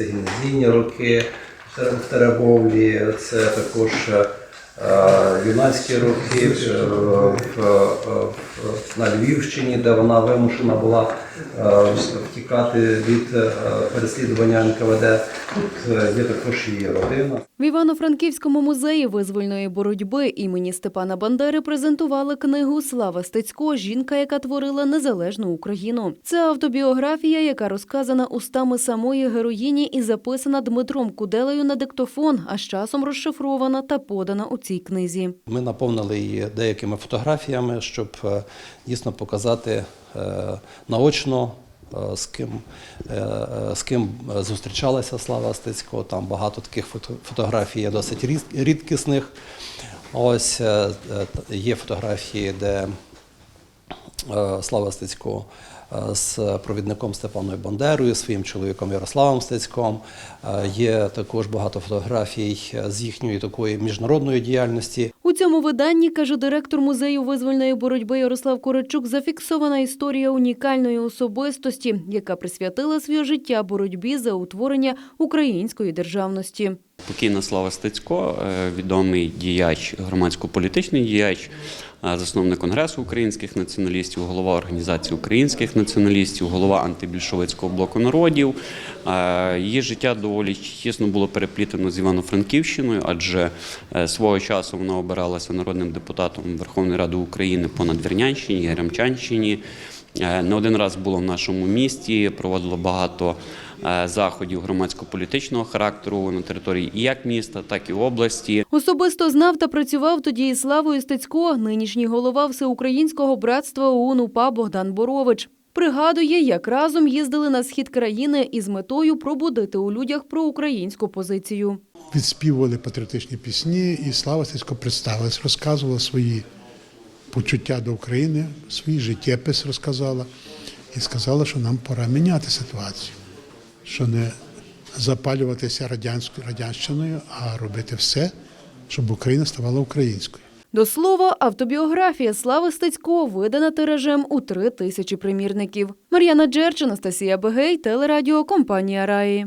це гімназійні роки в Теребовлі, це також е, юнацькі роки е, в, в, на Львівщині, де вона вимушена була е, втікати від е, переслідування НКВД. Тут е, є також її родина. В Івано-Франківському музеї визвольної боротьби імені Степана Бандери презентували книгу Слава Стецько. Жінка, яка творила незалежну Україну. Це автобіографія, яка розказана устами самої героїні і записана Дмитром Куделею на диктофон, а з часом розшифрована та подана у цій книзі. Ми наповнили її деякими фотографіями, щоб е, дійсно показати е, наочно, е, з ким, з ким зустрічалася Слава Стецько. Там багато таких фотографій є досить рідкісних. Ось є фотографії, де Слава Стецько е, з провідником Степаною Бандерою, своїм чоловіком Ярославом Стецьком. Е, Є також багато фотографій е, з їхньої такої міжнародної діяльності. У цьому виданні, каже директор музею визвольної боротьби Ярослав Коричук, зафіксована історія унікальної особистості, яка присвятила своє життя боротьбі за утворення української державності. Покійна Слава Стецько, е, відомий діяч, громадсько-політичний діяч, е, засновник Конгресу українських націоналістів, голова організації українських націоналістів, голова антибільшовицького блоку народів. Е, Її життя доволі тісно було переплітено з Івано-Франківщиною, адже е, свого часу вона обиралася народним депутатом Верховної Ради України по Надвірнянщині, Гремчанщині. Е, Не один раз було в нашому місті, проводило багато е, заходів громадсько-політичного характеру на території і як міста, так і області. Особисто знав та працював тоді із Славою Стецько, нинішній голова Всеукраїнського братства ОУН УПА Богдан Борович. Пригадує, як разом їздили на схід країни із метою пробудити у людях проукраїнську позицію. відспівували патріотичні пісні, і Слава Стецько представилась, розказувала свої почуття до України, свій життєпис розказала і сказала, що нам пора міняти ситуацію, що не запалюватися радянською радянщиною, а робити все, щоб Україна ставала українською. До слова, автобіографія Слави Стецько видана тиражем у три тисячі примірників. Мар'яна Джерч, Анастасія Бегей, телерадіо компанія Раї.